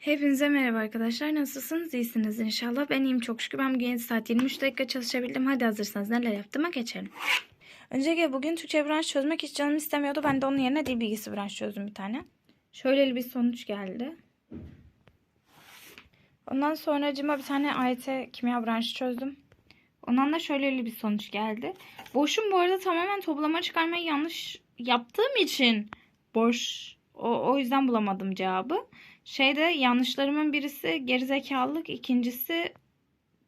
Hepinize merhaba arkadaşlar. Nasılsınız? İyisiniz inşallah. Ben iyiyim çok şükür. Ben bugün 7 saat 23 dakika çalışabildim. Hadi hazırsanız neler yaptığıma geçelim. Öncelikle bugün Türkçe branş çözmek hiç canım istemiyordu. Ben de onun yerine dil bilgisi branş çözdüm bir tane. Şöyle bir sonuç geldi. Ondan sonracıma bir tane AYT kimya branşı çözdüm. Ondan da şöyle bir sonuç geldi. Boşum bu arada tamamen toplama çıkarmayı yanlış yaptığım için boş. O, o yüzden bulamadım cevabı. Şeyde yanlışlarımın birisi gerizekalılık, ikincisi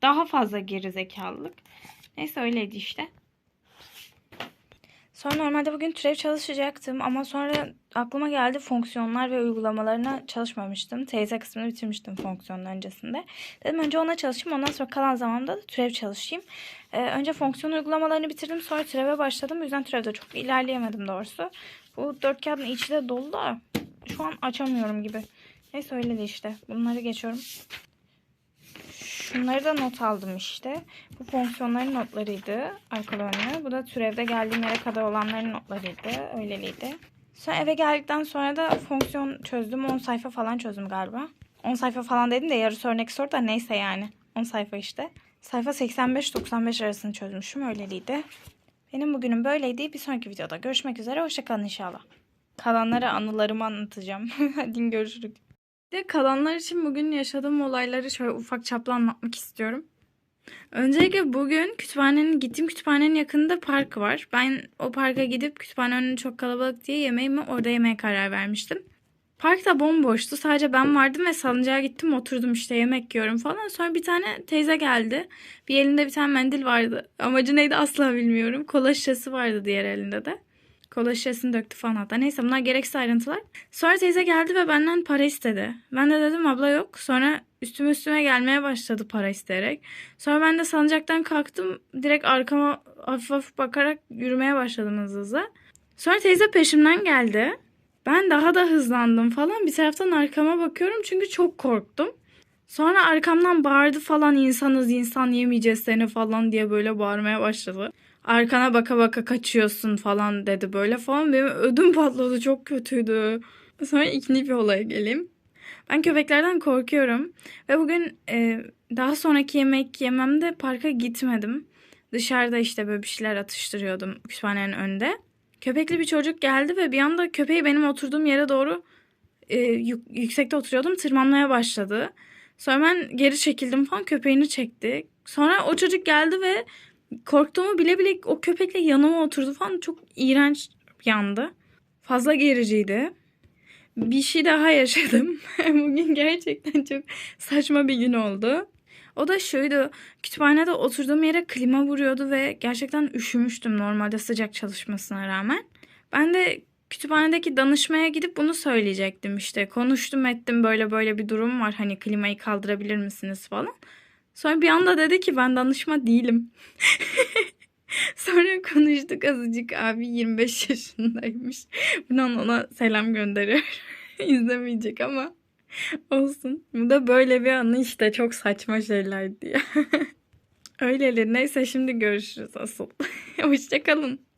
daha fazla gerizekalılık. Neyse öyleydi işte. Sonra normalde bugün türev çalışacaktım ama sonra aklıma geldi fonksiyonlar ve uygulamalarına çalışmamıştım. Teyze kısmını bitirmiştim fonksiyonun öncesinde. Dedim önce ona çalışayım ondan sonra kalan zamanda da türev çalışayım. Ee, önce fonksiyon uygulamalarını bitirdim sonra türeve başladım. O yüzden türevde çok ilerleyemedim doğrusu. Bu dört kağıdın içi de dolu da şu an açamıyorum gibi. Neyse öyle de işte. Bunları geçiyorum. Şunları da not aldım işte. Bu fonksiyonların notlarıydı. Arkalı önlü. Bu da türevde geldiğim yere kadar olanların notlarıydı. Öyleliydi. Sonra eve geldikten sonra da fonksiyon çözdüm. 10 sayfa falan çözdüm galiba. 10 sayfa falan dedim de yarısı örnek soru da neyse yani. 10 sayfa işte. Sayfa 85-95 arasını çözmüşüm. Öyleliydi. Benim bugünüm böyleydi. Bir sonraki videoda görüşmek üzere. Hoşçakalın inşallah. Kalanlara anılarımı anlatacağım. Hadi görüşürüz. De kalanlar için bugün yaşadığım olayları şöyle ufak çaplı anlatmak istiyorum. Öncelikle bugün kütüphanenin gittiğim kütüphanenin yakınında park var. Ben o parka gidip kütüphane önü çok kalabalık diye yemeğimi orada yemeye karar vermiştim. Park da bomboştu. Sadece ben vardım ve salıncağa gittim oturdum işte yemek yiyorum falan. Sonra bir tane teyze geldi. Bir elinde bir tane mendil vardı. Amacı neydi asla bilmiyorum. Kola şişesi vardı diğer elinde de. Kola şişesini döktü falan hatta. Neyse bunlar gereksiz ayrıntılar. Sonra teyze geldi ve benden para istedi. Ben de dedim abla yok. Sonra üstüme üstüme gelmeye başladı para isteyerek. Sonra ben de salıncaktan kalktım. Direkt arkama hafif hafif bakarak yürümeye başladım hızlı hızlı. Sonra teyze peşimden geldi. Ben daha da hızlandım falan. Bir taraftan arkama bakıyorum çünkü çok korktum. Sonra arkamdan bağırdı falan insanız insan yemeyeceğiz seni falan diye böyle bağırmaya başladı. Arkana baka baka kaçıyorsun falan dedi böyle falan. Benim ödüm patladı çok kötüydü. Sonra ikinci bir olaya geleyim. Ben köpeklerden korkuyorum. Ve bugün e, daha sonraki yemek yememde parka gitmedim. Dışarıda işte böyle bir şeyler atıştırıyordum kütüphanenin önünde. Köpekli bir çocuk geldi ve bir anda köpeği benim oturduğum yere doğru e, yük- yüksekte oturuyordum tırmanmaya başladı. Sonra ben geri çekildim falan köpeğini çekti. Sonra o çocuk geldi ve korktuğumu bile bile o köpekle yanıma oturdu falan çok iğrenç yandı. Fazla gericiydi. Bir şey daha yaşadım. Bugün gerçekten çok saçma bir gün oldu. O da şuydu. Kütüphanede oturduğum yere klima vuruyordu ve gerçekten üşümüştüm normalde sıcak çalışmasına rağmen. Ben de kütüphanedeki danışmaya gidip bunu söyleyecektim işte. Konuştum ettim böyle böyle bir durum var. Hani klimayı kaldırabilir misiniz falan. Sonra bir anda dedi ki ben danışma değilim. Sonra konuştuk azıcık abi 25 yaşındaymış. Buradan ona selam gönderiyorum. İzlemeyecek ama olsun. Bu da böyle bir anı işte çok saçma şeylerdi ya. Öyledir. Neyse şimdi görüşürüz asıl. Hoşçakalın.